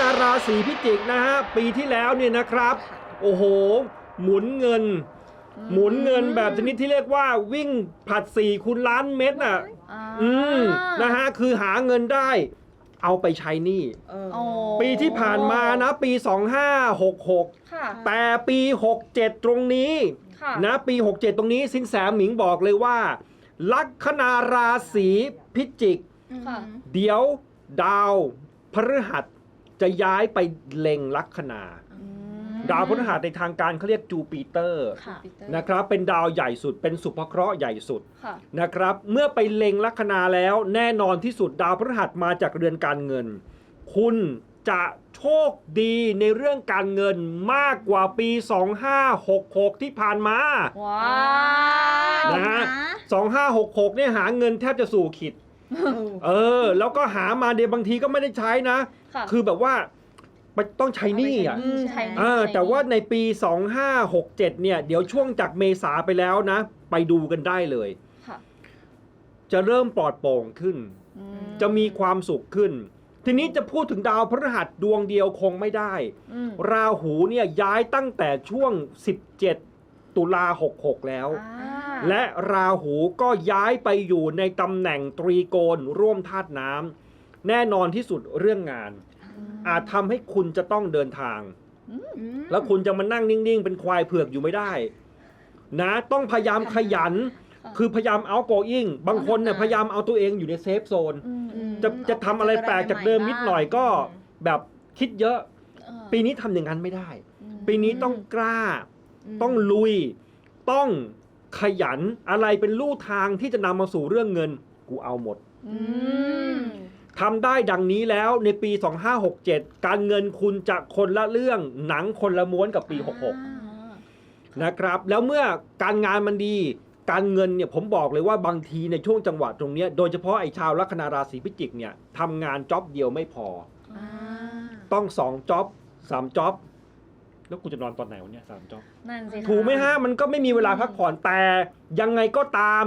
นาราศีพิจิกนะฮะปีที่แล้วเนี่ยนะครับ โอ้โห หมุนเงิน หมุนเงินแบบชนิดที่เรียกว่าวิ่งผลัดสี่คูณล้านเม็ดอะ อ่าอืมนะฮะคือหาเงินได้ เอาไปใช้หนี้เออ โอ้ปีที่ผ่านมานะ ปี 2566 ค่ะแต่ปี 67 ตรงนี้ ค่ะนะปี 67 ตรงนี้สินแสหมิงบอกเลยว่า ลัคนาราศีพิจิก ค่ะ เดี๋ยวดาวพฤหัส จะย้ายไปเล็งลัคนาอืมดาวพฤหัสในทางการเขาเรียกจูปิเตอร์ค่ะ นะครับ เป็นดาวใหญ่สุดเป็นสุภเคราะห์ใหญ่สุดค่ะ นะครับ เมื่อไปเล็งลัคนาแล้วแน่นอนที่สุดดาวพฤหัสมาจากเรือนการเงิน คุณจะโชคดีในเรื่องการเงินมากกว่าปี 2566 ที่ผ่านมาว้านะวฮะ2566เนี่ยหาเงินแทบจะสู่ขีด เออ แล้วก็หามาเดี๋ยวบางทีก็ไม่ได้ใช้นะ ค่ะคือแบบว่ามันต้องใช้หนี้อะ อืมใช่อ่าแต่ว่าในปี 2567 เนี่ย เดี๋ยวช่วงจากเมษาไปแล้วนะ ไปดูกันได้เลย ค่ะจะเริ่มปลอดโปร่งขึ้น อืจะมีความสุขขึ้น ทีนี้จะพูดถึงดาวพฤหัสดวงเดียวคงไม่ได้ อืมราหูเนี่ยย้ายตั้งแต่ช่วง 17 ตุลา 66 แล้ว อ่า และราหูก็ย้ายไปอยู่ในตำแหน่งตรีโกณร่วมธาตุน้ำแน่นอนที่สุดเรื่องงาน อาจทำให้คุณจะต้องเดินทาง แล้วคุณจะมานั่งนิ่ง ๆ เป็นควายเผือกอยู่ไม่ได้ นะต้องพยายามขยันค่ะคือพยายามเอาโกอิงบางคนเนี่ยพยายามเอาตัวเองอยู่ในเซฟโซนอืมอืมจะจะทำอะไรแปลกจากเดิมนิดหน่อยก็แบบคิดเยอะเออปีนี้ทำอย่างนั้นไม่ได้อืมปีนี้ต้องกล้า ต้องลุย ต้อง ขยันอะไรเป็นลู่ทางที่จะนำมาสู่เรื่องเงิน กูเอาหมดอืมทำได้ดังนี้แล้วในปี 2567 การเงินคุณจะคนละเรื่องหนังคนละม้วนกับปีอ่า66 นะครับ แล้วเมื่อการงานมันดี การเงินเนี่ยผมบอกเลยว่าบางทีในช่วงจังหวะตรงเนี้ยโดยเฉพาะไอ้ชาวลัคนาราศีพิจิกเนี่ยทำงานจ็อบเดียวไม่พอ อ่า ต้องสองจ็อบสามจ็อบ แล้วกูจะนอนตอนไหนวะเนี่ยสามจ็อบนั่นสิคถูกไหมฮะมันก็ไม่มีเวลาพักผ่อนแต่ยังไงก็ตาม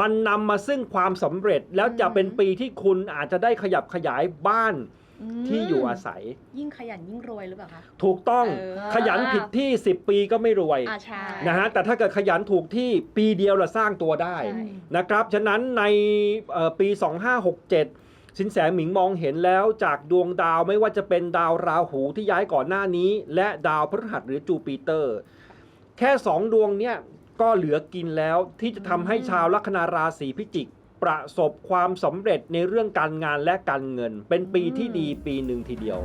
มันนำมาซึ่งความสำเร็จแล้วจะเป็นปีที่คุณอาจจะได้ขยับขยายบ้านมที่อยู่อาศัย ยิ่งขยันยิ่งรวยหรือเปล่าคะ ถูกต้องเออ ขยันผิดที่ 10 ปีก็ไม่รวยอ่าใช่ นะฮะแต่ถ้าเกิดขยันถูกที่ปีเดียวละสร้างตัวได้ ใช่ นะครับ ฉะนั้นในเอ่อปี 2567 สินแสหมิงมองเห็นแล้วจากดวงดาวไม่ว่าจะเป็นดาวราหูที่ย้ายก่อนหน้านี้ และดาวพฤหัสหรือจูปิเตอร์ แค่สองดวงเนี่ยก็เหลือกินแล้วที่จะทำให้ชาวลัคนาราศีพิจิก ประสบความสำเร็จในเรื่องการงานและการเงิน เป็นปีที่ดีปีหนึ่งทีเดียว